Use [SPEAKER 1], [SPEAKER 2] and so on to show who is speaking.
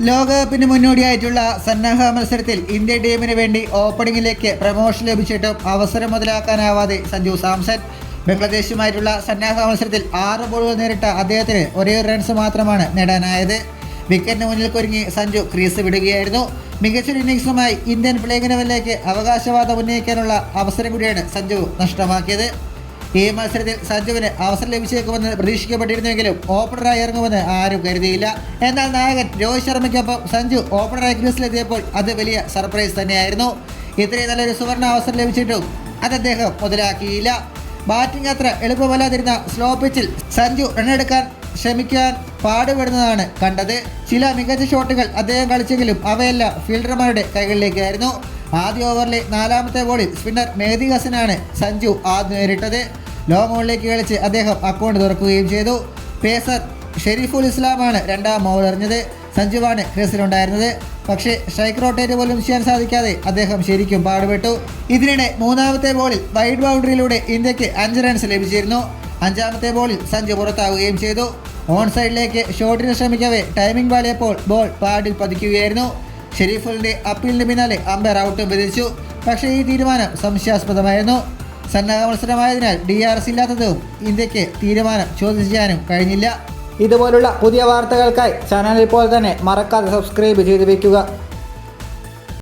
[SPEAKER 1] ലോകകപ്പിന് മുന്നോടിയായിട്ടുള്ള സന്നാഹ മത്സരത്തിൽ ഇന്ത്യൻ ടീമിന് വേണ്ടി ഓപ്പണിംഗിലേക്ക് പ്രമോഷൻ ലഭിച്ചിട്ടും അവസരം മുതലാക്കാനാവാതെ സഞ്ജു സാംസൺ. ബംഗ്ലാദേശുമായിട്ടുള്ള സന്നാഹ മത്സരത്തിൽ ആറ് ബോളുകൾ നേരിട്ട അദ്ദേഹത്തിന് ഒരേ റൺസ് മാത്രമാണ് നേടാനായത്. വിക്കറ്റിന് മുന്നിൽ കുരുങ്ങി സഞ്ജു ക്രീസ് വിടുകയായിരുന്നു. മികച്ച ഇന്നിംഗ്സുമായി ഇന്ത്യൻ പ്ലേയിങ് ലെവലിലേക്ക് അവകാശവാദം ഉന്നയിക്കാനുള്ള അവസരം കൂടിയാണ് സഞ്ജു നഷ്ടമാക്കിയത്. ഈ മത്സരത്തിൽ സഞ്ജുവിന് അവസരം ലഭിച്ചേക്കുമെന്ന് പ്രതീക്ഷിക്കപ്പെട്ടിരുന്നുവെങ്കിലും ഓപ്പണറായി ഇറങ്ങുമെന്ന് ആരും കരുതിയില്ല. എന്നാൽ നായകൻ രോഹിത് ശർമ്മയ്ക്കൊപ്പം സഞ്ജു ഓപ്പണറായി ക്രീസിലെത്തിയപ്പോൾ അത് വലിയ സർപ്രൈസ് തന്നെയായിരുന്നു. ഇത്രയും നല്ലൊരു സുവർണ അവസരം ലഭിച്ചിട്ടും അത് അദ്ദേഹം മുതലാക്കിയില്ല. ബാറ്റിംഗ് അത്ര എളുപ്പമല്ലാതിരുന്ന സ്ലോ പിച്ചിൽ സഞ്ജു റണ്ണെടുക്കാൻ ശ്രമിക്കാൻ പാടുപെടുന്നതാണ് കണ്ടത്. ചില മികച്ച ഷോട്ടുകൾ അദ്ദേഹം കളിച്ചെങ്കിലും അവയെല്ലാം ഫീൽഡർമാരുടെ കൈകളിലേക്കായിരുന്നു. ആദ്യ ഓവറിലെ നാലാമത്തെ ബോളിൽ സ്പിന്നർ മേധി ഹസനാണ് സഞ്ജു ആദ്യം നേരിട്ടത്. ലോങ് ഓണിലേക്ക് കളിച്ച് അദ്ദേഹം അക്കൗണ്ട് തുറക്കുകയും ചെയ്തു. പേസർ ഷെരീഫുൽ ഇസ്ലാമാണ് രണ്ടാം ഓവറിഞ്ഞത് സഞ്ജുവാണ് ക്രീസിലുണ്ടായിരുന്നത്. പക്ഷേ സ്ട്രൈക്ക് റോട്ടേറ്റ് പോലും ചെയ്യാൻ സാധിക്കാതെ അദ്ദേഹം ശരിക്കും പാടുപെട്ടു. ഇതിനിടെ മൂന്നാമത്തെ ബോളിൽ വൈഡ് ബൗണ്ടറിയിലൂടെ ഇന്ത്യയ്ക്ക് അഞ്ച് റൺസ് ലഭിച്ചിരുന്നു. അഞ്ചാമത്തെ ബോളിൽ സഞ്ജു പുറത്താവുകയും ചെയ്തു. ഓൺ സൈഡിലേക്ക് ഷോട്ടിന് ശ്രമിക്കവേ ടൈമിംഗ് പാളിയപ്പോൾ ബോൾ പാഡിൽ പതിക്കുകയായിരുന്നു. ഷെരീഫുലിന്റെ അപ്പീലിന് പിന്നാലെ അമ്പയർ ഔട്ടും വിധിച്ചു. പക്ഷേ ഈ തീരുമാനം സംശയാസ്പദമായിരുന്നു. സന്നാഹ മത്സരമായതിനാൽ ഡി ആർ എസ് ഇല്ലാത്തതും ഇന്ത്യയ്ക്ക് തീരുമാനം ചോദ്യം ചെയ്യാനും കഴിഞ്ഞില്ല. ഇതുപോലുള്ള പുതിയ വാർത്തകൾക്കായി ചാനൽ ഇപ്പോൾ തന്നെ മറക്കാതെ സബ്സ്ക്രൈബ് ചെയ്ത് വയ്ക്കുക